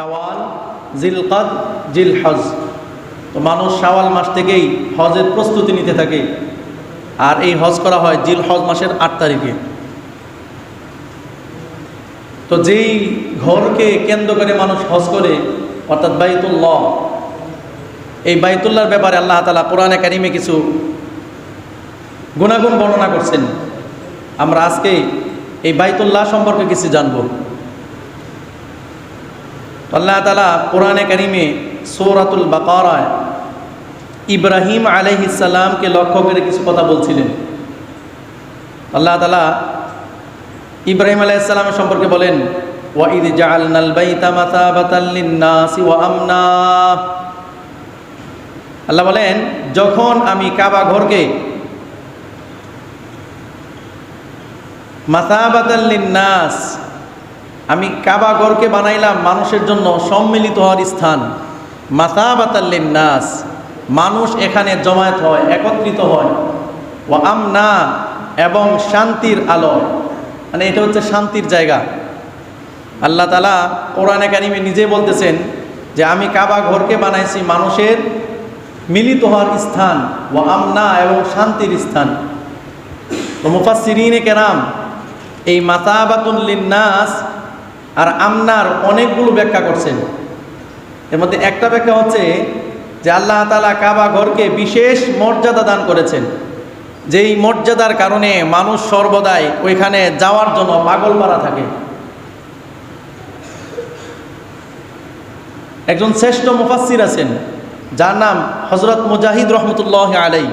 শাওয়াল, জিলকদ জিল হজ তো মানুষ শাওয়াল মাস থেকেই হজের প্রস্তুতি নিতে থাকে। আর এই হজ করা হয় জিল হজ মাসের আট তারিখে। তো যেই ঘরকে কেন্দ্র করে মানুষ হজ করে, অর্থাৎ বাইতুল্লাহ, এই বাইতুল্লাহর ব্যাপারে আল্লাহ তালা কোরআনে একাডেমি কিছু গুণাগুণ বর্ণনা করছেন। আমরা আজকে এই বাইতুল্লাহ সম্পর্কে কিছু জানব। আল্লাহ তালা কোরআনে কারিমে সৌরাতুল বাকারায় ইব্রাহিম আলহিসাল্লামকে লক্ষ্য করে কিছু কথা বলছিলেন। আল্লাহ তালা ইব্রাহিম আলাইসাল্লামের সম্পর্কে বলেন ওয়াইদ জাআলনাল বাইতা মাতাবাতাল লিন্নাসি ওয়া আমনা। আল্লাহ বলেন, যখন আমি কাবা ঘরকে মাতাবাতাল লিন্নাস আমি কাবা ঘরকে বানাইলাম মানুষের জন্য সম্মিলিত হওয়ার স্থান। মাতাবাতাল নাস মানুষ এখানে জমায়েত হয়, একত্রিত হয়। ও আমনা এবং শান্তির আলো। মানে এটা হচ্ছে শান্তির জায়গা। আল্লাহ তালা কোরআনে কারিমে নিজে বলতেছেন যে, আমি কাবা ঘরকে বানাইছি মানুষের মিলিত হওয়ার স্থান। ও আমনা এবং শান্তির স্থান। তো মুফাসিরিনে কেরাম, এই মাতাবাতুল্লিন্নাস আর আমনার অনেকগুলো ব্যাখ্যা করছেন। এর মধ্যে একটা ব্যাখ্যা হচ্ছে যে আল্লাহ তালা কাবা ঘরকে বিশেষ মর্যাদা দান করেছেন। যেই মর্যাদার কারণে মানুষ সর্বদাই ওইখানে যাওয়ার জন্য পাগল পারা থাকে। একজন শ্রেষ্ঠ মুফাসির আছেন, যার নাম হজরত মুজাহিদ রহমতুল্লাহ আলাই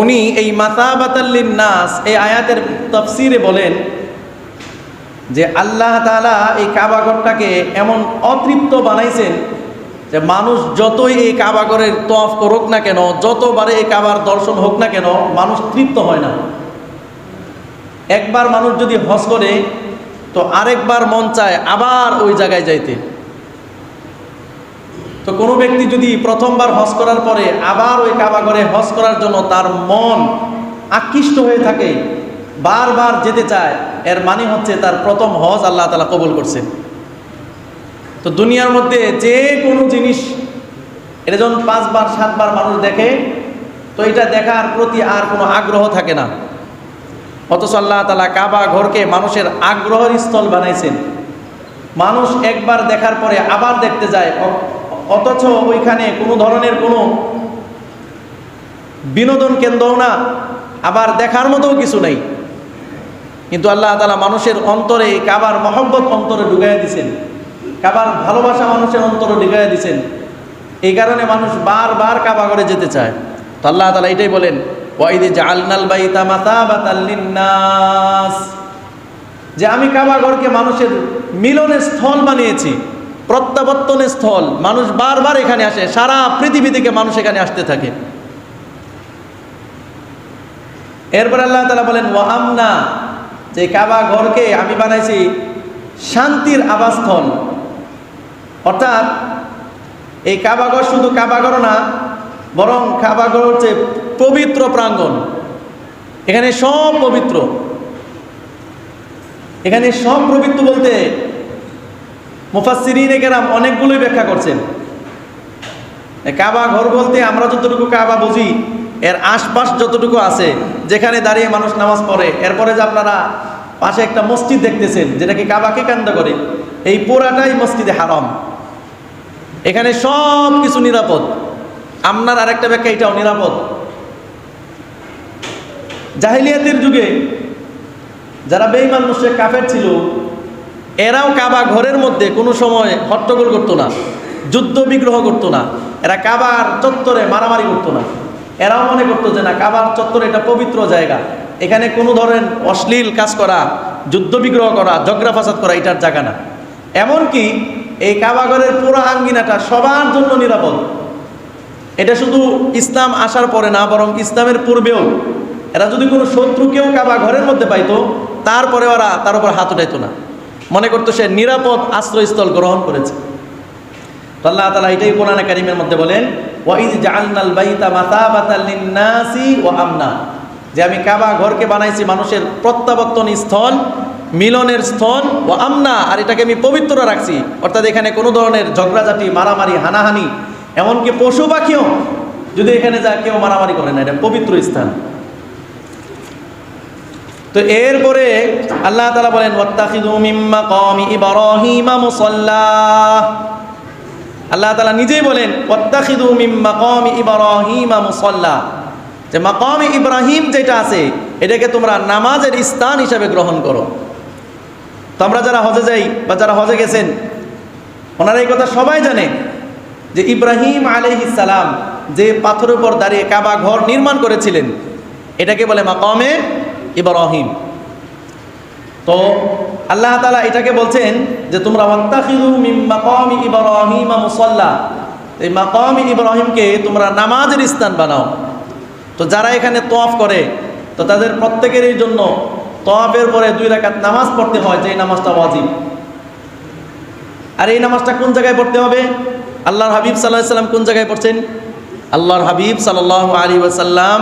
উনি এই মাতাবাতাল্লিন নাস এই আয়াতের তফসিরে বলেন যে আল্লাহ তালা এই কাবাগরটাকে এমন অতৃপ্ত বানাইছেন যে মানুষ যতই এই কাবাগরের তফ করুক না কেন, যতবারে এই কাবার দর্শন হোক না কেন, মানুষ তৃপ্ত হয় না। একবার মানুষ যদি হজ করে, তো আরেকবার মন চায় আবার ওই জায়গায় যাইতে। তো কোনো ব্যক্তি যদি প্রথমবার হজ করার পরে আবার ওই কাবাগরে হজ করার জন্য তার মন আকৃষ্ট হয়ে থাকে বারবার যেতে চায়, এর মানে হচ্ছে তার প্রথম হজ আল্লাহ তালা কবুল করছেন তো দুনিয়ার মধ্যে যে কোনো জিনিস, এটা যখন পাঁচবার, সাতবার মানুষ দেখে, তো এটা দেখার প্রতি আর কোনো আগ্রহ থাকে না। অথচ আল্লাহ তালা কাবা ঘরকে মানুষের আগ্রহের স্থল বানাইছেন। মানুষ একবার দেখার পরে আবার দেখতে যায় অথচ ওইখানে কোনো ধরনের কোনো বিনোদন কেন্দ্রও না, আবার দেখার মতোও কিছু নেই। কিন্তু আল্লাহ তালা মানুষের অন্তরে কাবার মহব্বত অন্তরে ঢুকাইয়া দিছেন। কাবার ভালোবাসা মানুষের অন্তরে ঢুকাইয়া দিছেন। এই কারণে মানুষ বারবার কাবা করে যেতে চায়। তো আল্লাহ তালা এটাই বলেন ওয়াইদে জালনাল বাইতা মাতা বাতাল্লিন্নাস যে আমি কাবা ঘরকে মানুষের মিলনের স্থল বানিয়েছি, প্রত্যাবর্তনের স্থল। মানুষ বারবার এখানে আসে, সারা পৃথিবী থেকে মানুষ এখানে আসতে থাকে। এরপর আল্লাহ তালা বলেন ওয়াহামনা যে কাবা ঘরকে আমি বানাইছি, শান্তির আবাসস্থল। অর্থাৎ এই কাবাগর শুধু কাবাগর না, বরং কাবাগর হচ্ছে পবিত্র প্রাঙ্গণ। এখানে সব পবিত্র। এখানে সব পবিত্র বলতে মুফাসিরিনে কেরাম অনেকগুলোই ব্যাখ্যা করছেন। কাবা ঘর বলতে আমরা যতটুকু কাবা বুঝি এর আশপাশ যতটুকু আছে, যেখানে দাঁড়িয়ে মানুষ নামাজ পড়ে, এরপরে যে আপনারা পাশে একটা মসজিদ দেখতেছেন, যেটাকে কাবাকে কেন্দ্র করে, এই পুরাটাই মসজিদে হারম। এখানে সব কিছু নিরাপদ। আপনার আরেকটা ব্যাখ্যা, এটাও নিরাপদ। জাহিলিয়াতের যুগে যারা বেইমান মুশেক কাফের ছিল, এরাও কাবা ঘরের মধ্যে কোনো সময় হট্টগোল করতো না, যুদ্ধ বিগ্রহ করতো না, এরা কাবার চত্বরে মারামারি করতো না। এরাও মনে করতো যে না, কাবার চত্বরে এটা পবিত্র জায়গা। এখানে কোনো ধরনের অশ্লীল কাজ করা, যুদ্ধ বিগ্রহ করা, ঝগড়া ফাসাদ করা, এটার জায়গা না। এমনকি এই কাবাগরের পুরো আঙ্গিনাটা সবার জন্য নিরাপদ। এটা শুধু ইসলাম আসার পরে না, বরং ইসলামের পূর্বেও। এরা যদি কোনো শত্রুকেও কাবা ঘরের মধ্যে পাইতো তারপরে ওরা তার উপর হাত উঠাইতো না। মনে করতো সে নিরাপদ আশ্রয়স্থল গ্রহণ করেছে। তো আল্লাহ তালা এটাই কোরআনে কারিমের মধ্যে বলেন ওয়াইদ জাআলনাল বাইতা মাতাবাতাল লিন্নাসি ওয়া আমনা। যে আমি কাবা ঘরকে বানাইছি মানুষের প্রত্যাবর্তন স্থল, মিলনের স্থল ও আমনা, আর এটাকে আমি পবিত্র রাখছি। অর্থাৎ এখানে কোনো ধরনের ঝগড়াঝাটি, মারামারি, হানাহানি, এমনকি পশু পাখিও যদি এখানে যা কেউ মারামারি করে না, এটা পবিত্র স্থান। তো এরপরে আল্লাহ তালা বলেন, ওয়াত্তাখিযু মিন মাকামি ইব্রাহিমা মুসাল্লা। আল্লাহ তালা নিজেই বলেন মাকামি যে মাকামি ইব্রাহিম যেটা আছে, এটাকে তোমরা নামাজের স্থান হিসাবে গ্রহণ করো। তো আমরা যারা হজে যাই বা যারা হজে গেছেন, ওনারা এই কথা সবাই জানে যে ইব্রাহিম সালাম যে পাথরের উপর দাঁড়িয়ে কাবা ঘর নির্মাণ করেছিলেন, এটাকে বলে মাকামে ইব্রাহিম। তো আল্লাহ তালা এটাকে বলছেন যে তোমরা এই মাকামি ইব্রাহিমকে তোমরা নামাজের স্থান বানাও। তো যারা এখানে তোয়াফ করে, তো তাদের প্রত্যেকেরই জন্য তোয়াফের পরে দুই রাকাত নামাজ পড়তে হয় যে এই নামাজটা ওয়াজিব। আর এই নামাজটা কোন জায়গায় পড়তে হবে? আল্লাহর হাবিব সাল্লাহ সাল্লাম কোন জায়গায় পড়ছেন? আল্লাহর হাবিব সাল্লাহ আলী ওয়াসাল্লাম,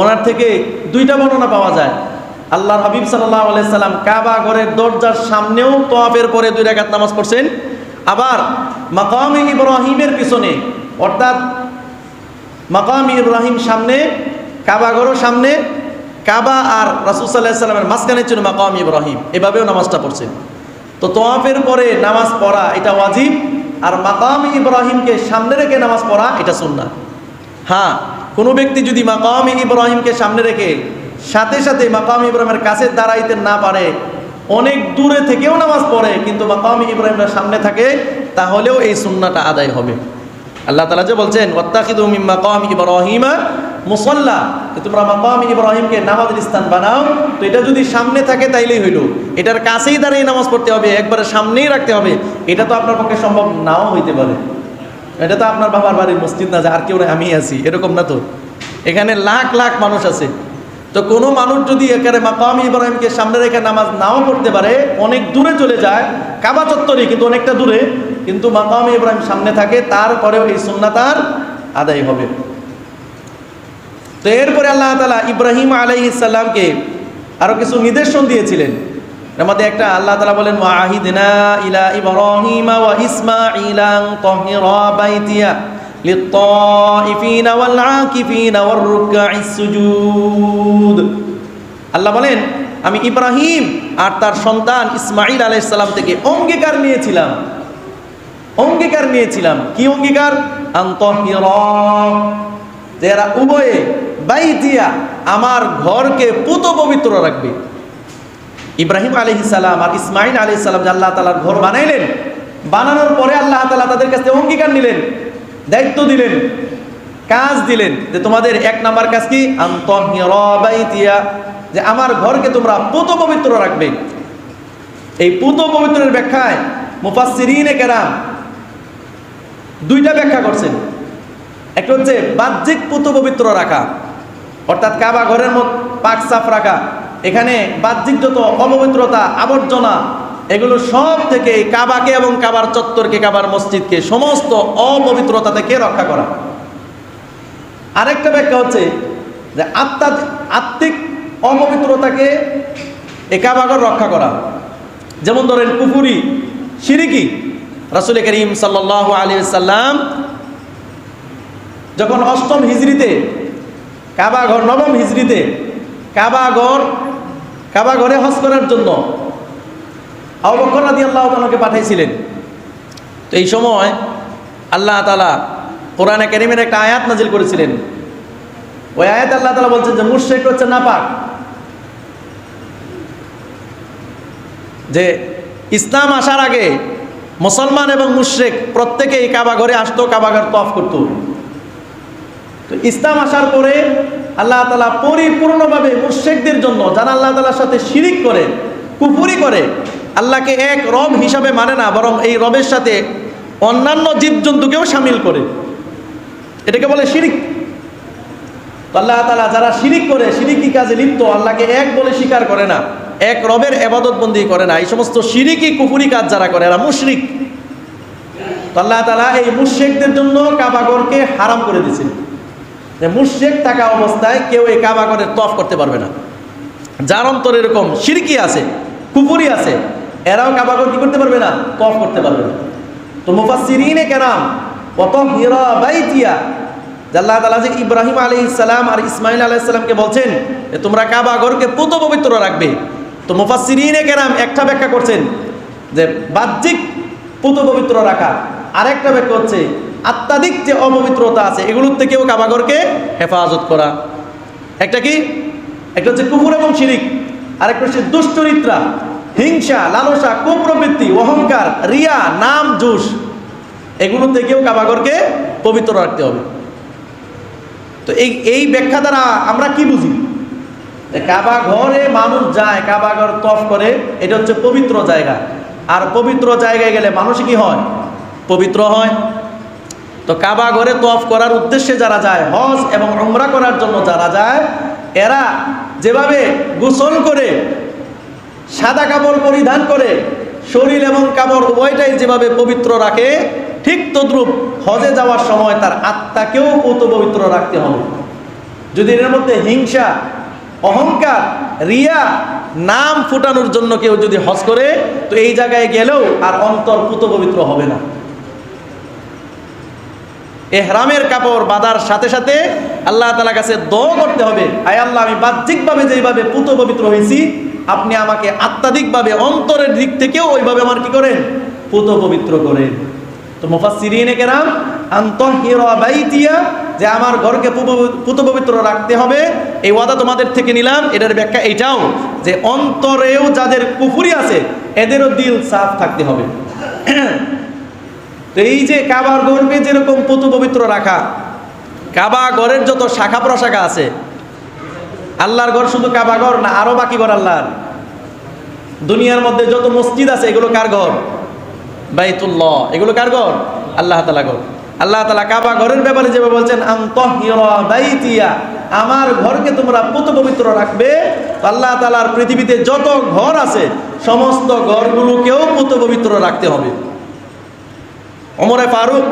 ওনার থেকে দুইটা বর্ণনা পাওয়া যায়। আল্লাহর হাবিব সাল্লাহ আলাইসাল্লাম কাবা ঘরের দরজার সামনেও তোয়াফের পরে দুই রাকাত নামাজ পড়ছেন। আবার মাকামি ইব্রাহিমের পিছনে, অর্থাৎ মাকাম ইব্রাহিম সামনে, কাবা ঘরও সামনে, কাবা আর রাসুল সাল্লাহ সাল্লামের মাঝখানে ছিল মাকাম ইব্রাহিম। এভাবেও নামাজটা পড়ছেন। তো তোয়াফের পরে নামাজ পড়া এটা ওয়াজিব, আর মাকাম ইব্রাহিমকে সামনে রেখে নামাজ পড়া এটা সুন্না হ্যাঁ কোনো ব্যক্তি যদি মাকাম ইব্রাহিমকে সামনে রেখে সাথে সাথে মাকাম ইব্রাহিমের কাছে দাঁড়াইতে না পারে। অনেক দূরে থেকেও নামাজ পড়ে, কিন্তু মাকাম ইব্রাহিমের সামনে থাকে, তাহলেও এই সুন্নাটা আদায় হবে। আল্লাহ তালা যে বলছেন মুসাল্লা। তোমরা মাকাম ইব্রাহিমকে নামাজের স্থান বানাও। তো এটা যদি সামনে থাকে, তাইলেই হইল। এটার কাছেই দাঁড়িয়ে নামাজ পড়তে হবে, একবারে সামনেই রাখতে হবে। এটা তো আপনার পক্ষে সম্ভব নাও হইতে পারে। এটা তো আপনার বাবার বাড়ির মসজিদ না, যে আর কেউ আমি আছি, এরকম না তো। এখানে লাখ লাখ মানুষ আছে। তো কোনো মানুষ যদি এখানে মাকাম ইব্রাহিমকে সামনে রেখে নামাজ নাও পড়তে পারে, অনেক দূরে চলে যায়, কাবা চত্বরে কিন্তু অনেকটা দূরে, কিন্তু মাকাম ইব্রাহিম সামনে থাকে, তারপরেও এই সুন্নাতার আদায় হবে। তো এরপরে আল্লাহ তালা ইব্রাহিম আলাই ইসাল্লামকে আরও কিছু নির্দেশন দিয়েছিলেন। মধ্যে একটা আল্লাহ তালা বলেন ওয়াহিদিনা ইলা ইব্রাহিম ওয়া ইসমাঈলা তাহিরা বাইতিয়া। للطائفين والعاكفين والركع السجود আল্লাহ বলেন আমি ইব্রাহিম আর তার সন্তান ইসমাইল আলাইসাল্লাম থেকে অঙ্গীকার নিয়েছিলাম অঙ্গীকার নিয়েছিলাম কি অঙ্গীকার আন্তহির যে এরা উভয়ে বাইতিয়া আমার ঘরকে পুত পবিত্র রাখবে ইব্রাহিম আলী সালাম আর ইসমাইল আলী সালাম যে আল্লাহ তালার ঘর বানাইলেন বানানোর পরে আল্লাহ তালা তাদের কাছে অঙ্গীকার নিলেন দায়িত্ব দিলেন, কাজ দিলেন যে তোমাদের এক নাম্বার কাজ কি? যে আমার ঘরকে তোমরা পুত পবিত্র রাখবে। এই পুত পবিত্রের ব্যাখ্যায় মুফাসিরিনে কেরাম দুইটা ব্যাখ্যা করছেন। একটা হচ্ছে বাহ্যিক পুত পবিত্র রাখা, অর্থাৎ কাবা ঘরের মধ্যে পাক সাফ রাখা। এখানে বাহ্যিক যত অপবিত্রতা, আবর্জনা এগুলো সব থেকে কাবাকে এবং কাবার চত্বরকে, কাবার মসজিদকে, সমস্ত অপবিত্রতা থেকে রক্ষা করা? আরেকটা ব্যাখ্যা হচ্ছে যে আত্মা আত্মিক অপবিত্রতাকে এ কাবাগর রক্ষা করা। যেমন ধরেন কুফুরি, সিরিকি। রাসুল করিম সাল্লাহ আলী সাল্লাম যখন অষ্টম হিজড়িতে কাবাঘর নবম হিজড়িতে কাবাঘর কাবাঘরে হজ করার জন্য আবকর রাদি আল্লাহ তালাকে পাঠাইছিলেন। তো এই সময় আল্লাহ তালা কোরআনে কেরিমের একটা আয়াত নাজিল করেছিলেন। ওই আয়াত আল্লাহ তালা বলছেন যে মুর্শেক হচ্ছে নাপাক। যে ইসলাম আসার আগে মুসলমান এবং মুশ্রেক প্রত্যেকে প্রত্যেকেই কাবাঘরে আসতো কাবাঘর তফ করতো। তো ইসলাম আসার পরে আল্লাহ তালা পরিপূর্ণভাবে মুর্শেকদের জন্য, যারা আল্লাহ তালার সাথে শিরিক করে, কুফুরি করে আল্লাহকে এক রব হিসাবে মানে না, বরং এই রবের সাথে অন্যান্য জীবজন্তুকেও সামিল করে। এটাকে বলে শিরিক। আল্লাহ তালা যারা শিরিক করে, শিরিকি কাজে লিপ্ত? আল্লাহকে এক বলে স্বীকার করে না, এক রবের এবাদত বন্দি করে না। এই সমস্ত শিরিকি কুফুরি কাজ যারা করে, এরা মুশরিক। আল্লাহ তালা এই মুশেকদের জন্য কাবাগরকে হারাম করে দিয়েছেন। মুশেক থাকা অবস্থায় কেউ এই কাবাগরের তফ করতে পারবে না। যার অন্তর এরকম সিরকি আছে কুপুরি আছে এরাও কাবাগর কি করতে পারবে না, কফ করতে পারবে না। তো মুফাসসিরিনে কেরাম কত হিরা বাইতিয়া আল্লাহ তাআলা যে ইব্রাহিম আলাইহিস সালাম আর ইসমাইল আলাইহিস সালামকে বলছেন তোমরা কাবাগরকে পুত পবিত্র রাখবে। তো মুফাসসিরিনে কেরাম একটা ব্যাখ্যা করছেন যে বাহ্যিক পুত পবিত্র রাখা। আরেকটা ব্যাখ্যা হচ্ছে আত্মাধিক যে অপবিত্রতা আছে, এগুলোর থেকেও কাবাগরকে হেফাজত করা। একটা কি? একটা হচ্ছে কুকুর এবং শিরিক, আরেকটা হচ্ছে দুশ্চরিত্রা হিংসা, লালসা, কুপ্রবৃত্তি, অহংকার, রিয়া, নাম, জুস এগুলো থেকেও কাবাগরকে পবিত্র রাখতে হবে। তো এই এই ব্যাখ্যা দ্বারা আমরা কি বুঝি? কাবা ঘরে মানুষ যায় কাবা ঘর তফ করে, এটা হচ্ছে পবিত্র জায়গা। আর পবিত্র জায়গায় গেলে মানুষ কি হয়? পবিত্র হয়। তো কাবা ঘরে তফ করার উদ্দেশ্যে যারা যায়, হজ এবং উমরা করার জন্য যারা যায়, এরা যেভাবে গোসল করে সাদা কাপড় পরিধান করে শরীর এবং কাপড় উভয়টাই যেভাবে পবিত্র রাখে, ঠিক তদ্রূপ হজে যাওয়ার সময় তার আত্মাকেও কত পবিত্র রাখতে হবে। যদি এর মধ্যে হিংসা, অহংকার, রিয়া, নাম ফুটানোর জন্য কেউ যদি হজ করে, তো এই জায়গায় গেলেও আর অন্তর পুত পবিত্র হবে না। এহরামের কাপড় বাঁধার সাথে সাথে আল্লাহ তালা কাছে দ করতে হবে, আয় আল্লাহ, আমি বাহ্যিকভাবে যেভাবে পুত পবিত্র হয়েছি আপনি আমাকে আত্মাধিকভাবে অন্তরের দিক থেকেও ওইভাবে আমার কি করেন? পুত পবিত্র করেন। তো মুফাসসিরিনে কেরাম বাইতিয়া, যে আমার ঘরকে পুত পবিত্র রাখতে হবে। এই ওয়াদা তোমাদের থেকে নিলাম। এটার ব্যাখ্যা এটাও যে অন্তরেও যাদের কুফুরি আছে, এদেরও দিল সাফ থাকতে হবে। তো এই যে কাবার গর্বে যেরকম পুত পবিত্র রাখা, কাবা ঘরের যত শাখা প্রশাখা আছে আল্লাহর ঘর শুধু কাবা ঘর না, আরও বাকি ঘর আল্লাহর। দুনিয়ার মধ্যে যত মসজিদ আছে, এগুলো কার ঘর? বাইতুল্লাহ। এগুলো কার ঘর? আল্লাহ তালা ঘর। আল্লাহ তালা কাবা ঘরের ব্যাপারে যেভাবে বলছেন বাইতিয়া, আমার ঘরকে তোমরা পুত পবিত্র রাখবে আল্লাহ তালার পৃথিবীতে যত ঘর আছে, সমস্ত ঘরগুলোকেও পুত পবিত্র রাখতে হবে। অমরে ফারুক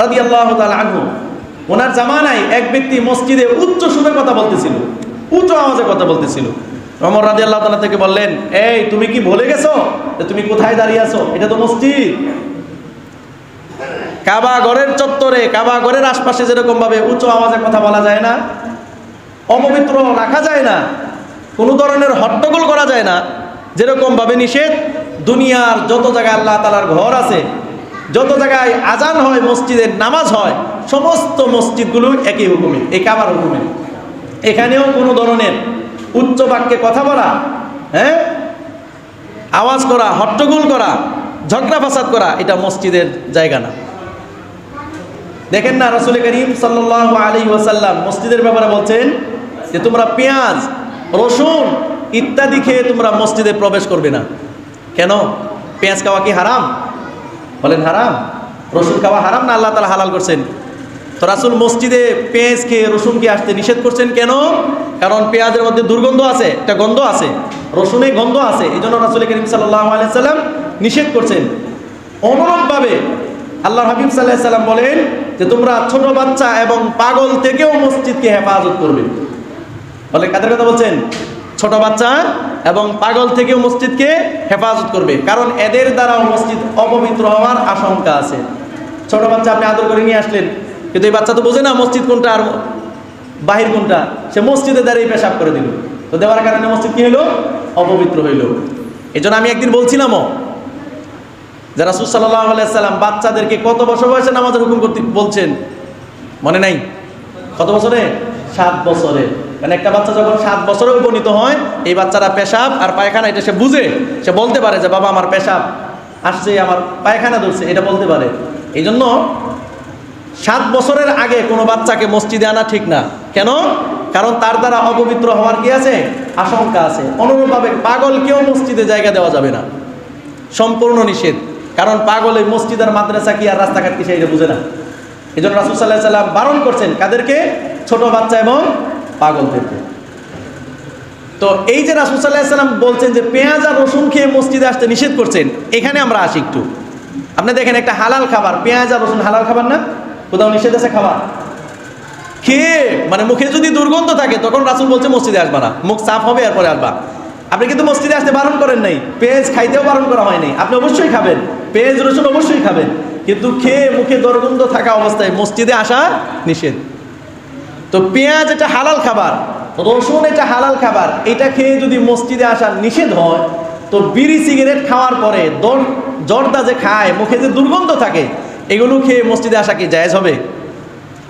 রাদি আল্লাহ তালা আনহু, ওনার জামানায় এক ব্যক্তি মসজিদে উচ্চ সুরে কথা বলতেছিল। উচ্চ আওয়াজে কথা বলতেছিল। অমর রাজি আল্লাহ তালা থেকে বললেন, এই, তুমি কি ভুলে গেছো তুমি কোথায় দাঁড়িয়ে আছো? এটা তো মসজিদ। কাবা ঘরের চত্বরে, কাবা ঘরের আশপাশে যেরকম ভাবে উচ্চ আওয়াজে কথা বলা যায় না, অপবিত্র রাখা যায় না, কোনো ধরনের হট্টগোল করা যায় না, যেরকম ভাবে নিষেধ দুনিয়ার যত জায়গায় আল্লাহ তালার ঘর আছে, যত জায়গায় আজান হয়, মসজিদের নামাজ হয়, সমস্ত মসজিদগুলো একই হুকুমে, এই কাবার হুকুমে। এখানেও কোনো ধরনের উচ্চ বাক্যে কথা বলা হ্যাঁ? আওয়াজ করা, হট্টগোল করা, ঝগড়া ফাসাদ করা, এটা মসজিদের জায়গা না। দেখেন না, রসুল করিম সাল্লাহ আলী ওয়াসাল্লাম মসজিদের ব্যাপারে বলছেন যে তোমরা পেঁয়াজ, রসুন ইত্যাদি খেয়ে তোমরা মসজিদে প্রবেশ করবে না। কেন? পেঁয়াজ খাওয়া কি হারাম? বলেন হারাম। রসুন খাওয়া হারাম না? আল্লাহ তালা হালাল করছেন। তো রাসুল মসজিদে পেঁয়াজ খেয়ে রসুন খেয়ে আসতে নিষেধ করছেন কেন? কারণ পেঁয়াজের মধ্যে দুর্গন্ধ আছে, একটা গন্ধ আছে, রসুনে গন্ধ আছে এই জন্য রাসুল করিম আলাইসাল্লাম নিষেধ করছেন। অনুরূপভাবে আল্লাহ হাবিব সাল্লাহ সাল্লাম বলেন যে তোমরা ছোট বাচ্চা এবং পাগল থেকেও মসজিদকে হেফাজত করবে। বলে কাদের কথা বলছেন? ছোট বাচ্চা এবং পাগল থেকেও মসজিদকে হেফাজত করবে, কারণ এদের দ্বারাও মসজিদ অপবিত্র হওয়ার আশঙ্কা আছে। ছোট বাচ্চা আপনি আদর করে নিয়ে আসলেন কিন্তু এই বাচ্চা তো বোঝে না মসজিদ কোনটা আর বাহির কোনটা। সে মসজিদে দাঁড়িয়ে পেশাব করে দিল। তো দেওয়ার কারণে মসজিদ কি হলো অপবিত্র হইল। এই জন্য আমি একদিন বলছিলামও যারা আলাইসাল্লাম বাচ্চাদেরকে কত বছর বয়সে নামাজের হুকুম করতে বলছেন? মনে নাই? কত বছরে? সাত বছরে। মানে একটা বাচ্চা যখন সাত বছরে উপনীত হয়, এই বাচ্চারা পেশাব আর পায়খানা এটা সে বুঝে। সে বলতে পারে যে, বাবা, আমার পেশাব আসছে, আমার পায়খানা ধরছে। এটা বলতে পারে। এই জন্য সাত বছরের আগে কোনো বাচ্চাকে মসজিদে আনা ঠিক না। কেন? কারণ তার দ্বারা অপবিত্র হওয়ার কি আছে? আশঙ্কা আছে। অনুরূপভাবে পাগলকেও মসজিদে জায়গা দেওয়া যাবে না। সম্পূর্ণ নিষেধ। কারণ পাগল এই মসজিদ আর মাদ্রাসা কি আর রাস্তাঘাট কি সেইটা বুঝে না। এই জন্য রাসুল সাল্লাহ সাল্লাম বারণ করছেন কাদেরকে? ছোট বাচ্চা এবং পাগলদেরকে। তো এই যে রাসুল সাল্লাহ সাল্লাম বলছেন যে পেঁয়াজ আর রসুন খেয়ে মসজিদে আসতে নিষেধ করছেন, এখানে আমরা আসি একটু। আপনি দেখেন একটা হালাল খাবার, পেঁয়াজ আর রসুন হালাল খাবার না? কোথাও নিষেধ আছে খাবার খেয়ে মানে মুখে যদি দুর্গন্ধ থাকে, তখন রাসুল বলছে, মসজিদে আসবা না। মুখ সাফ হবে, এরপরে আসবা। আপনি কিন্তু মসজিদে আসতে বারণ করেন নাই। পেঁয়াজ খাইতেও বারণ করা হয়নি আপনি অবশ্যই খাবেন। পেঁয়াজ, রসুন অবশ্যই খাবেন। কিন্তু খেয়ে মুখে দুর্গন্ধ থাকা অবস্থায় মসজিদে আসা নিষেধ? তো পেঁয়াজ এটা হালাল খাবার, রসুন এটা হালাল খাবার। এটা খেয়ে যদি মসজিদে আসা নিষেধ হয়, তো বিড়ি, সিগারেট খাওয়ার পরে জর্দা যে খায়, মুখে যে দুর্গন্ধ থাকে এগুলো খেয়ে মসজিদে আসা কি জায়েজ হবে?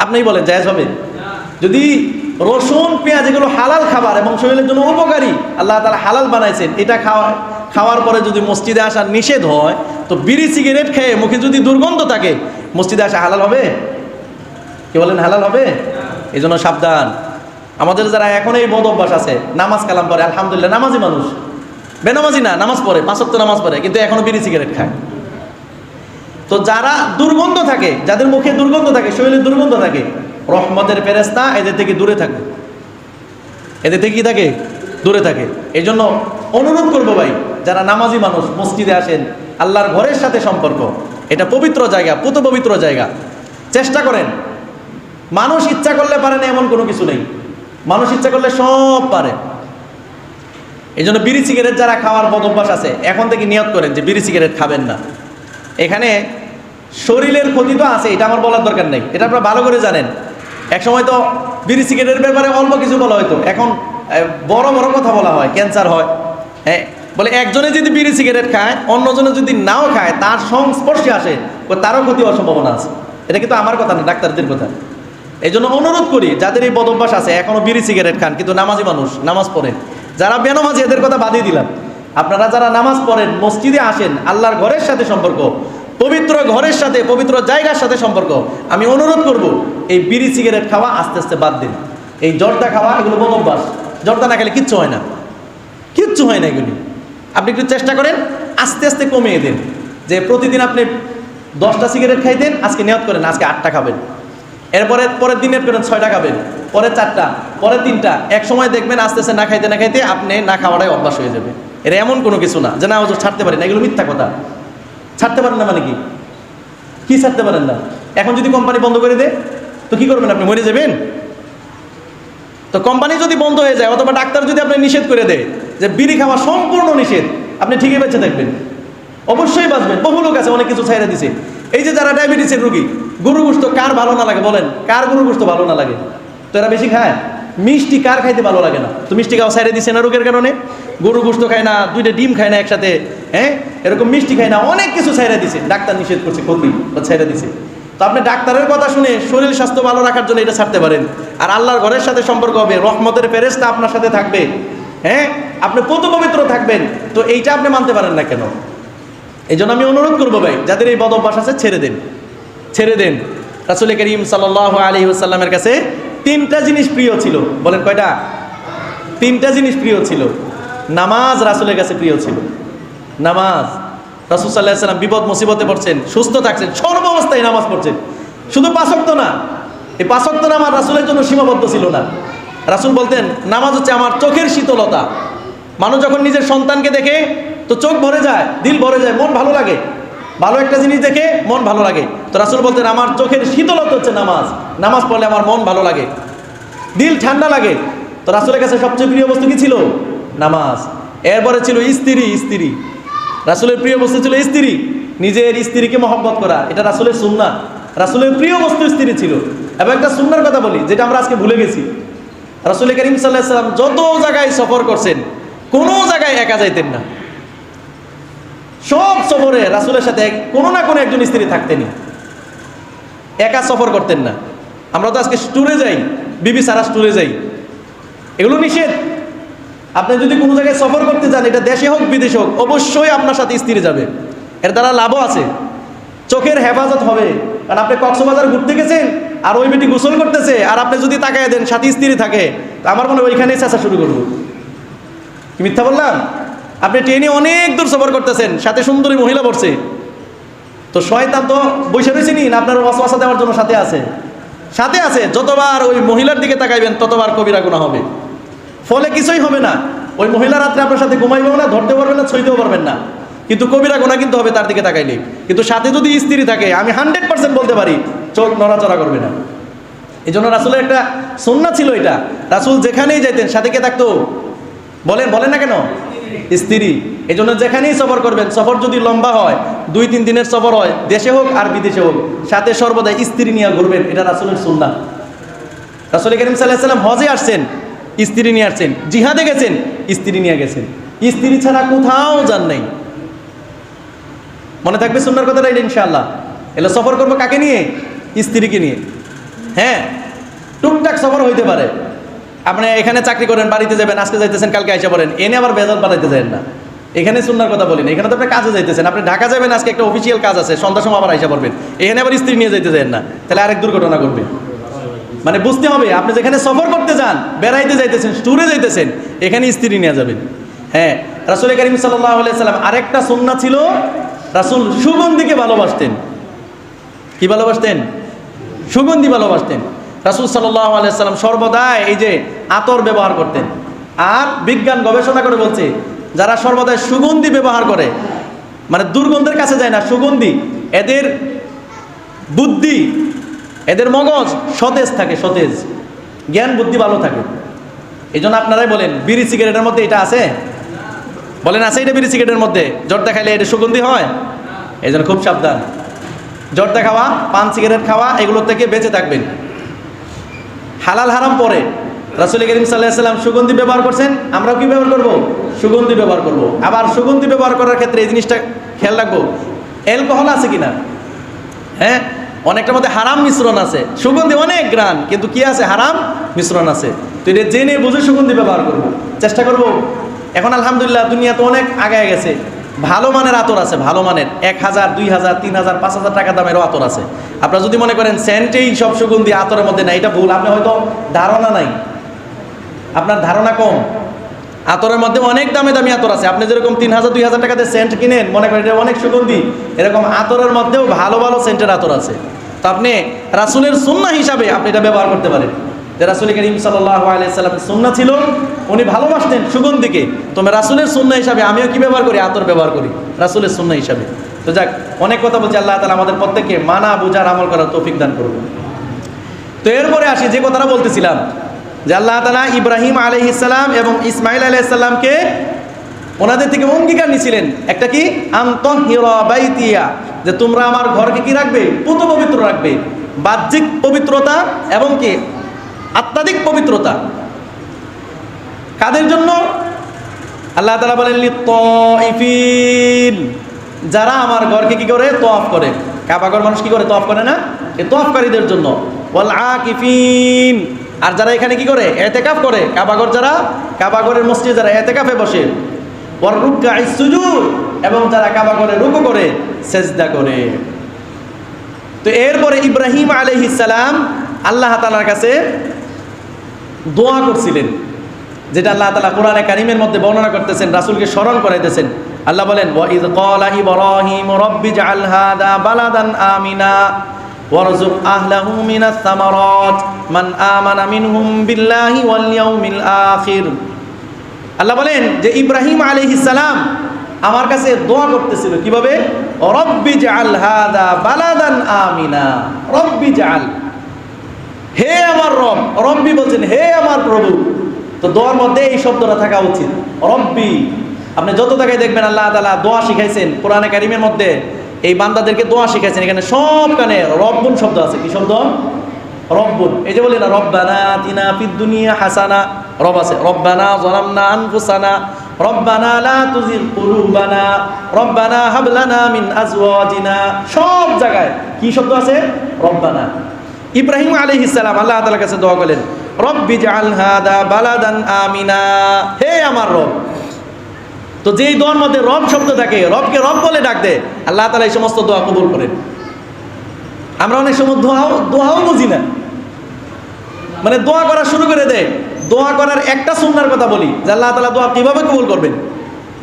আপনিই বলেন, জায়েজ হবে? যদি রসুন, পেঁয়াজ এগুলো হালাল খাবার এবং শরীরের জন্য উপকারী, আল্লাহ তালা হালাল বানাইছেন, এটা খাওয়া, খাওয়ার পরে যদি মসজিদে আসা নিষেধ হয়, তো বিড়ি, সিগারেট খেয়ে মুখে যদি দুর্গন্ধ থাকে, মসজিদে আসা হালাল হবে? কি বলেন, হালাল হবে? এই জন্য সাবধান। আমাদের যারা এখন এই বদ অভ্যাস আছে, নামাজ কালাম পড়ে আলহামদুলিল্লাহ, নামাজি মানুষ। বেনামাজি না, নামাজ পড়ে পাঁচক্ত নামাজ পড়ে, কিন্তু এখনও বিড়ি, সিগারেট খায়। তো যারা দুর্গন্ধ থাকে, যাদের মুখে দুর্গন্ধ থাকে, শরীরে দুর্গন্ধ থাকে, রহমতের ফেরেস্তা এদের থেকে দূরে থাকে। এদের থেকে কি থাকে? দূরে থাকে। এই জন্য অনুরোধ করব ভাই, যারা নামাজি মানুষ, মসজিদে আসেন, আল্লাহর ঘরের সাথে সম্পর্ক, এটা পবিত্র জায়গা, পুত পবিত্র জায়গা। চেষ্টা করেন। মানুষ ইচ্ছা করলে পারে না, এমন কোনো কিছু নেই। মানুষ ইচ্ছা করলে সব পারে। এই জন্য বিড়ি সিগারেট যারা খাওয়ার বদ অভ্যাস আছে, এখন থেকে নিয়ত করেন যে বিড়ি সিগারেট খাবেন না। এখানে শরীরের ক্ষতি তো আছে, এটা আমার বলার দরকার নেই। এটা আপনারা ভালো করে জানেন। এক সময় তো বিড়ি সিগারেটের ব্যাপারে অল্প কিছু বলা হয়তো এখন বড় বড় কথা বলা হয়, ক্যান্সার হয়। হ্যাঁ বলে একজনে যদি বিড়ি সিগারেট খায়, অন্যজনে যদি নাও খায়, তার সংস্পর্শে আসে তারও ক্ষতি হওয়ার সম্ভাবনা আছে। এটা কিন্তু আমার কথা না, ডাক্তারদের কথা। এই জন্য অনুরোধ করি, যাদের এই বদ অভ্যাস আছে, এখনও বিড়ি সিগারেট খান, কিন্তু নামাজি মানুষ, নামাজ পড়ে। যারা বেনামাজি, এদের কথা বাদিয়ে দিলাম। আপনারা যারা নামাজ পড়েন, মসজিদে আসেন, আল্লাহর ঘরের সাথে সম্পর্ক, পবিত্র ঘরের সাথে, পবিত্র জায়গার সাথে সম্পর্ক, আমি অনুরোধ করব, এই বিড়ি সিগারেট খাওয়া আস্তে আস্তে বাদ দিন। এই জর্দা খাওয়া এগুলো বদ অভ্যাস। জর্দা না খেলে কিচ্ছু হয় না। কিচ্ছু হয় না এগুলি। আপনি একটু চেষ্টা করেন, আস্তে আস্তে কমিয়ে দিন। যে প্রতিদিন আপনি দশটা সিগারেট খাই খাইতেন, আজকে নিয়ত করেন, আজকে আটটা খাবেন। এরপরে পরের দিন নিয়ত করেন, ছয়টা খাবেন। পরে চারটা পরে তিনটা, এক সময় দেখবেন আস্তে আস্তে না খাইতে না খাইতে আপনি না খাওয়াটাই অভ্যাস হয়ে যাবে। এটা এমন কোনো কিছু না যে না হুজুর ছাড়তে পারি না, এগুলো মিথ্যা কথা। ছাড়তে পারেন না মানে কি? কি ছাড়তে পারেন না? এখন যদি কোম্পানি বন্ধ করে দেয়, তো কি করবেন আপনি, মরে যাবেন? তো কোম্পানি যদি বন্ধ হয়ে যায়, অথবা ডাক্তার যদি আপনি নিষেধ করে দেয় যে বিড়ি খাওয়া সম্পূর্ণ নিষেধ, আপনি ঠিকই বেঁচে থাকবেন। অবশ্যই বাঁচবেন। বহু লোক আছে, অনেক কিছু ছাইড়া দিছে। এই যে যারা ডায়াবেটিসের রুগী গরু গোস্ত কার ভালো না লাগে বলেন? কার গরু গোস্ত ভালো না লাগে? তো এরা বেশি খায়? মিষ্টি কার খাইতে ভালো লাগে না? তো মিষ্টি খাওয়া ছাইড়ে দিছে না রোগের কারণে? গরু গোস্ত খায় না, দুইটা ডিম খায় না একসাথে হ্যাঁ? এরকম মিষ্টি খায় না, অনেক কিছু ছাইড়া দিছে। ডাক্তার নিষেধ করছে, ক্ষতি, বা দিছে। তো আপনি ডাক্তারের কথা শুনে শরীর স্বাস্থ্য ভালো রাখার জন্য এটা ছাড়তে পারেন। আর আল্লাহর ঘরের সাথে সম্পর্ক হবে, রহমতের ফেরেস্তা আপনার সাথে থাকবে হ্যাঁ? আপনি কত পবিত্র থাকবেন, তো এইটা আপনি মানতে পারেন না কেন? এই জন্য আমি অনুরোধ করব ভাই, যাদের এই বদ অভ্যাস আছে, ছেড়ে দেন। ছেড়ে দেন। রাসুল করিম সাল্লাহ আলী সাল্লামের কাছে তিনটা জিনিস প্রিয় ছিল। বলেন কয়টা? তিনটা জিনিস প্রিয় ছিল। নামাজ রাসুলের কাছে প্রিয় ছিল। নামাজ। রাসুল সাল্লাহ সাল্লাম বিপদ মুসিবতে পড়ছেন, সুস্থ থাকছেন, সর্ব অবস্থায় নামাজ পড়ছেন। শুধু পাঁচক্ত না, এই পাঁচক্ত নামাজ রাসুলের জন্য সীমাবদ্ধ ছিল না। রাসুল বলতেন, নামাজ হচ্ছে আমার চোখের শীতলতা। মানুষ যখন নিজের সন্তানকে দেখে, তো চোখ ভরে যায়, দিল ভরে যায়, মন ভালো লাগে। ভালো একটা জিনিস দেখে মন ভালো লাগে। তো রাসুল বলতেন, আমার চোখের শীতলতা হচ্ছে নামাজ। নামাজ পড়লে আমার মন ভালো লাগে। দিল ঠান্ডা লাগে। তো রাসুলের কাছে সবচেয়ে প্রিয় বস্তু কি ছিল? নামাজ। এরপরে ছিল স্ত্রী স্ত্রী। রাসুলের প্রিয় বস্তু ছিল স্ত্রী। নিজের স্ত্রীকে মহব্বত করা, এটা রাসুলের সুন্না রাসুলের প্রিয় বস্তু স্ত্রী ছিল। এবং একটা সুন্নার কথা বলি, যেটা আমরা আজকে ভুলে গেছি। রাসুল করিম সাল্লাহ সাল্লাম যত জায়গায় সফর করছেন, কোনো জায়গায় একা যাইতেন না। সব সফরে রাসুলের সাথে কোনো না কোনো একজন স্ত্রী থাকতেনই। একা সফর করতেন না। আমরা তো আজকে ট্যুরে যাই, বিবি সারা ট্যুরে যাই। এগুলো নিষেধ। আপনি যদি কোনো জায়গায় সফর করতে যান, এটা দেশে হোক, বিদেশে হোক, অবশ্যই আপনার সাথে স্ত্রী যাবে। এর দ্বারা লাভও আছে। চোখের হেফাজত হবে। কারণ আপনি কক্সবাজার ঘুরতে গেছেন, আর ওই বেটি গোসল করতেছে, আর আপনি যদি তাকায় দেন, সাথে স্ত্রী থাকে আমার মনে হয় ওইখানেই চেঁচা শুরু করব। মিথ্যা বললাম? আপনি ট্রেনে অনেক দূর সফর করতেছেন, সাথে সুন্দরী মহিলা পড়ছে। তো শয়তান তো বসে রয়েছে নি, না আপনার ওয়াসওয়াসা দেওয়ার জন্য সাথে আছে? সাথে আছে, যতবার ওই মহিলার দিকে তাকাইবেন, ততবার কবিরা গুণা হবে। ফলে কিছুই হবে না। ওই মহিলা রাত্রে আপনার সাথে ঘুমাইবেও না, ধরতেও পারবেন না, ছইতেও পারবেন না। কিন্তু কবিরা গোনা কিন্তু হবে তার দিকে তাকাইলে। কিন্তু সাথে যদি স্ত্রী থাকে, আমি হান্ড্রেড পার্সেন্ট বলতে পারি, চোখ নড়াচড়া করবে না। এই জন্য রাসুলের একটা সন্না ছিল এটা। রাসুল যেখানেই যাইতেন, সাথে কে থাকতো? বলেন বলেন না কেন? স্ত্রী। এই জন্য যেখানেই সফর করবেন, সফর যদি লম্বা হয়, দুই তিন দিনের সফর হয়, দেশে হোক আর বিদেশে হোক, সাথে সর্বদা স্ত্রী নিয়ে ঘুরবেন, এটা রাসুলের সুন্না রাসুল করিম সাল্লাহ সাল্লাম হজে আসছেন, স্ত্রী নিয়ে আসছেন, জিহাদে গেছেন, স্ত্রী নিয়ে গেছেন। স্ত্রী ছাড়া কোথাও যান নাই। মনে থাকবে সুন্দর কথাটা এটা, ইনশাআল্লাহ। এলে সফর করব কাকে নিয়ে? স্ত্রীকে নিয়ে। হ্যাঁ টুকটাক সফর হইতে পারে। আপনি এখানে চাকরি করেন, বাড়িতে যাবেন, আজকে যাইতেছেন, কালকে আইসা পড়েন। এনে আবার বেজাল পাঠাইতে যাবেন না। এখানে সুন্দর কথা বলেন এখানে তো আপনি কাজে যাইতেছেন। আপনি ঢাকা যাবেন, আজকে একটা অফিসিয়াল কাজ আছে, সন্ধ্যার সময় আবার আইসা পড়বেন। এখানে আবার স্ত্রী নিয়ে যাইতে যাবেন না। তাহলে আরেক দুর্ঘটনা ঘটবে। মানে বুঝতে হবে, আপনি যেখানে সফর করতে যান, বেড়াইতে যাইতেছেন ট্যুরে যাইতেছেন এখানে স্ত্রী নিয়ে যাবেন। হ্যাঁ রাসুল করিম সাল্লাম আরেকটা সন্না ছিল, রাসুল সুগন্ধিকে ভালোবাসতেন। কি ভালোবাসতেন? সুগন্ধি ভালোবাসতেন। রাসুল সাল্লাহ আলাইসাল্লাম সর্বদাই এই যে আতর ব্যবহার করতেন। আর বিজ্ঞান গবেষণা করে বলছে, যারা সর্বদাই সুগন্ধি ব্যবহার করে মানে দুর্গন্ধের কাছে যায় না, সুগন্ধি, এদের বুদ্ধি, এদের মগজ সতেজ থাকে, সতেজ। জ্ঞান, বুদ্ধি ভালো থাকে। এই জন্য আপনারাই বলেন, বিড়ি সিগারেটের মধ্যে এটা আছে? বলেন, আছে এটা বিড়ি সিগারেটের মধ্যে? জর্দা খাইলে এটা সুগন্ধি হয়? এই জন্য খুব সাবধান। জর্দা খাওয়া পান সিগারেট খাওয়া, এগুলোর থেকে বেঁচে থাকবেন। হালাল হারাম পরে। রাসুল করিম সাল্লাহ সাল্লাম সুগন্ধি ব্যবহার করছেন, আমরাও কি ব্যবহার করব? সুগন্ধি ব্যবহার করব। আবার সুগন্ধি ব্যবহার করার ক্ষেত্রে এই জিনিসটা খেয়াল রাখব, অ্যালকোহল আছে কিনা? হ্যাঁ? অনেকটার মধ্যে হারাম মিশ্রণ আছে। সুগন্ধি অনেক গ্রান, কিন্তু কি আছে? হারাম মিশ্রণ আছে। তো এটা জেনে বুঝে সুগন্ধি ব্যবহার করব। চেষ্টা করব। এখন আলহামদুলিল্লাহ দুনিয়া তো অনেক আগায় গেছে। ভালো মানের আতর আছে, ভালো মানের। এক হাজার, দুই হাজার, তিন হাজার, পাঁচ হাজার টাকা দামেরও আতর আছে। আপনারা যদি মনে করেন সেন্টেই সব সুগন্ধি আতরের মধ্যে নাই, এটা ভুল। আপনি হয়তো ধারণা নাই। আপনার ধারণা কম। আতরের মধ্যে অনেক দামে দামি আতর আছে। আপনি যেরকম তিন হাজার, দুই হাজার টাকাতে সেন্ট কিনেন, মনে করেন এটা অনেক সুগন্ধি, এরকম আতরের মধ্যেও ভালো ভালো সেন্টের আতর আছে। তো আপনি রাসুলের সুন্না হিসাবে আপনি এটা ব্যবহার করতে পারেন। যে রাসুল করিম সাল্লাহ আলাইসাল্লামের সুন্না ছিল, উনি ভালোবাসতেন সুগন্ধিকে। তুমি রাসুলের সুন্না হিসাবে আমিও কি ব্যবহার করি? আতর ব্যবহার করি। রাসুলের সুন্না হিসাবে। তো যাক, অনেক কথা বলছি, আল্লাহ তালা আমাদের প্রত্যেককে মানা, বুঝার, আমল করার তৌফিক দান করব তো এরপরে আসি, যে কথাটা বলতেছিলাম, যে আল্লাহ তালা ইব্রাহিম আলহিসাল্লাম এবং ইসমাইল আলাইসাল্লামকে ওনাদের থেকে অঙ্গীকার নিয়েছিলেন। একটা কি? আন্তঃিয়া যে তোমরা আমার ঘরকে কি রাখবে? পুত পবিত্র রাখবে। বাহ্যিক পবিত্রতা এবং কি? আত্মাধিক পবিত্রতা। কাদের জন্য? আল্লাহ তালা বলেন যারা আমার ঘরকে কি করে? তফ করে। কাবাগর মানুষ কি করে? তফ করে না? এ তফকারীদের জন্য। ওয়াল আকিফিন আর যারা এখানে কি করে? এতেকাফ করে। কাবাগর যারা? কাবাগরের মসজিদ যারা এতেকাফে বসে। এবং যারা কাবাগরে রুকু করে, সেজদা করে। তো এরপরে ইব্রাহিম আলহিসাল্লাম আল্লাহ তালার কাছে দোয়া করছিলেন, যেটা আল্লাহ তালা কোরআনে কারিমের মধ্যে বর্ণনা করতেছেন, রাসুলকে স্মরণ করাইতেছেন। আল্লাহ বলেন, ওয়াইদ ক্বালা ইব্রাহিম রব্বি বালাদান আমিনা, ওয়ারযুক আহলাহু মিনাস সামারাত, মান আমানা মিনহুম বিল্লাহি ওয়াল ইয়াউমিল আল্লাহ বলেন যে ইব্রাহিম আলাইহিস সালাম আমার কাছে দোয়া করতেছিল। কীভাবে? রব্বি জাআল হাদা বালাদান আমিনা, রব্বি জাআল। হে আমার রব, রব্বি বলছেন, হে আমার প্রভু। তো দোয়ার মধ্যে এই শব্দটা থাকা উচিত, রব্বি। আপনি যত জায়গায় দেখবেন আল্লাহ তালা দোয়া শিখাইছেন, কোরআনে কারিমের মধ্যে এই বান্দাদেরকে দোয়া শিখাইছেন, এখানে সব কানে রব্বুন শব্দ আছে। কি শব্দ? রব্বুন। এই যে বলি না, রব্বানা তিনা দুনিয়া হাসানা, রব আছে। রব্বানা জলামনা আনফুসানা, রব্বানা লা তুজিল কুলুবানা, রব্বানা হাবলানা মিন আজওয়াজিনা। সব জায়গায় কি শব্দ আছে? রব্বানা। ইব্রাহিম আলাইহিস সালাম, আল্লাহ তাআলার কাছে দোয়া করলেন, রব্বি জাআল হাদা বালাদান আমিনা। হে আমার রব। তো যেই দোয়ার মধ্যে রব শব্দ থাকে, রবকে রব বলে ডাক দেয়, আল্লাহ তালা এই সমস্ত দোয়া কবুল করেন। আমরা অনেক সময় দোয়াও দোয়াও বুঝি না। মানে দোয়া করা শুরু করে দেয়। দোয়া করার একটা সুন্নার কথা বলি, যে আল্লাহ তালা দোয়া কীভাবে কবুল করবেন?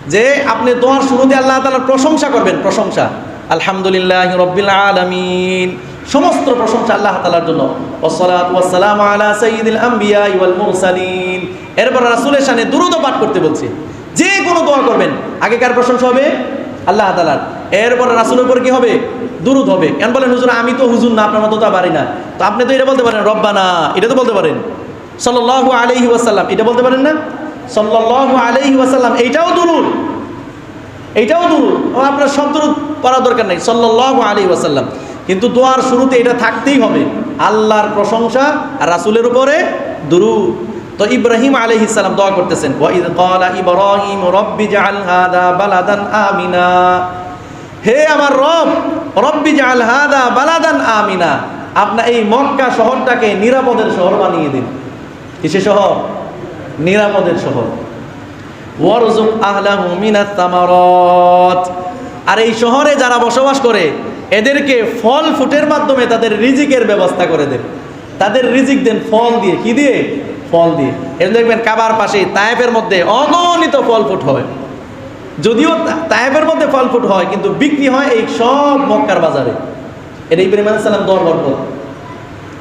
যে আপনি দোয়ার শুরুতে আল্লাহ তালার প্রশংসা করবেন, প্রশংসা। আলহামদুলিল্লাহ রব্বিল আলমিন। সমস্ত প্রশংসা আল্লাহ তালার জন্য। ওয়াসালাম আলা সঈদুল আম্বিয়া ইওয়াল মুরসালিন। এরপর রাসূলের শানে দুরূদ পাঠ করতে বলছে। যে কোনো দোয়া করবেন। আগেকার প্রশংসা হবে? আল্লাহ তালার এরপরে রাসুলের উপর কি হবে? দুরুদ হবে। কেন বলেন, হুজুর, আমি তো হুজুর না, আপনার মতো তা পারি না। তো আপনি তো এটা বলতে পারেন, রব্বানা। এটা তো বলতে পারেন। সাল্লাল্লাহু আলাইহি ওয়াসাল্লাম, এটা বলতে পারেন না? সাল্লাল্লাহু আলাইহি ওয়াসাল্লাম এইটাও দুরুদ। এইটাও দুরুদ। আপনার সব দুরুদ পড়ার দরকার নেই। সাল্লাল্লাহু আলাইহি ওয়াসাল্লাম। কিন্তু দোয়ার শুরুতে এটা থাকতেই হবে। আল্লাহর প্রশংসা আর রাসূলের উপরে দুরু তো ইব্রাহিম আলাইহিস সালাম দোয়া করতেছেন আমিনা। হে আমার রব, রব্বি জাআল হাদা বালাদান আমিনা। আপনার এই মক্কা শহরটাকে নিরাপদের শহর বানিয়ে দিন। কিসে শহর? নিরাপদের শহর। ওয়ারজুক আহলাহু মিনাত তামারাত আর এই শহরে যারা বসবাস করে এদেরকে ফল ফুটের মাধ্যমে তাদের রিজিকের ব্যবস্থা করে দেন তাদের রিজিক দেন ফল দিয়ে। কি দিয়ে? ফল দিয়ে। এর দেখবেন কাবার পাশে তায়েফের মধ্যে অগণিত ফল ফুট হয়। যদিও তা- তায়েফের মধ্যে ফল ফুট হয়, কিন্তু বিক্রি হয় এই সব মক্কার বাজারে। এটা ইব্রাহিম আলাইহিস সালাম দর বরকত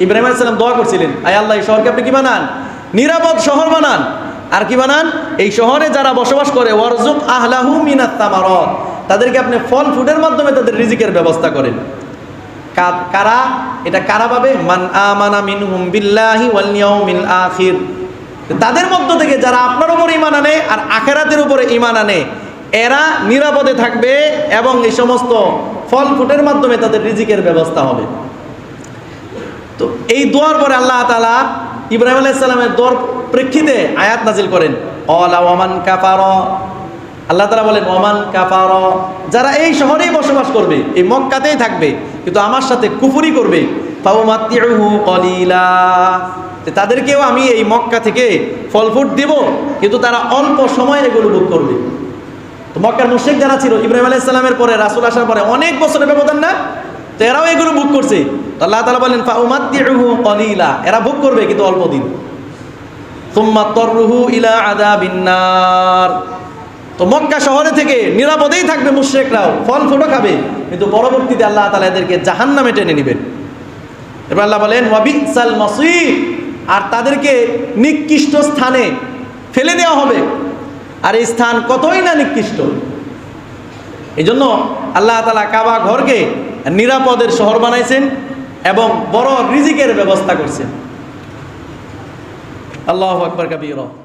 ইব্রাহিম আলাইহিস সালাম দোয়া করছিলেন, আয় আল্লাহ, এই শহরকে আপনি কি বানান? নিরাপদ শহর বানান। আর কি বানান? এই শহরে যারা বসবাস করে ওয়ারজুক আহলাহু মিনাত তামারত তাদেরকে আপনি ফল ফুডের মাধ্যমে তাদের রিজিকের ব্যবস্থা করেন। কারা? এটা কারা পাবে? মান আমানা মিনহুম বিল্লাহি ওয়াল আখির। তাদের মধ্য থেকে যারা আপনার উপর ঈমান আনে আর আখেরাতের উপরে ঈমান আনে, এরা নিরাপদে থাকবে এবং এই সমস্ত ফল ফুটের মাধ্যমে তাদের রিজিকের ব্যবস্থা হবে। তো এই দোয়ার পরে আল্লাহ তালা ইব্রাহিম আলাইসাল্লামের দোয়ার প্রেক্ষিতে আয়াত নাজিল করেন, অলা ওমান কাপার আল্লাহ তালা বলেন, ওমান কাপার যারা এই শহরেই বসবাস করবে, এই মক্কাতেই থাকবে, কিন্তু আমার সাথে কুফুরি করবে তাদেরকেও আমি এই মক্কা থেকে ফল ফুট দিব, কিন্তু তারা অল্প সময় এগুলো ভোগ করবে। তো মক্কার মুশেক যারা ছিল, ইব্রাহিম আলাইসাল্লামের পরে, রাসুল আসার পরে অনেক বছরের ব্যবধান না? তো এরাও এগুলো বুক করছে। তো আল্লাহ তালা বলেন কলিলা। এরা ভোগ করবে, কিন্তু অল্প দিন। তুম্মা তররুহু ইলা আযাবিন নার। তো মক্কা শহরে থেকে নিরাপদেই থাকবে মুশরিকরাও। ফল ফুটো খাবে। কিন্তু পরবর্তীতে আল্লাহ তাআলা এদেরকে জাহান্নামে টেনে নেবেন। এবার আল্লাহ বলেন ওয়াবিসাল মসির। আর তাদেরকে নিকৃষ্ট স্থানে ফেলে দেওয়া হবে। আর এই স্থান কতই না নিকৃষ্ট। এই জন্য আল্লাহ তালা কাবা ঘরকে নিরাপদের শহর বানাইছেন এবং বড় রিজিকের ব্যবস্থা করছেন। আল্লাহ আকবর কবির।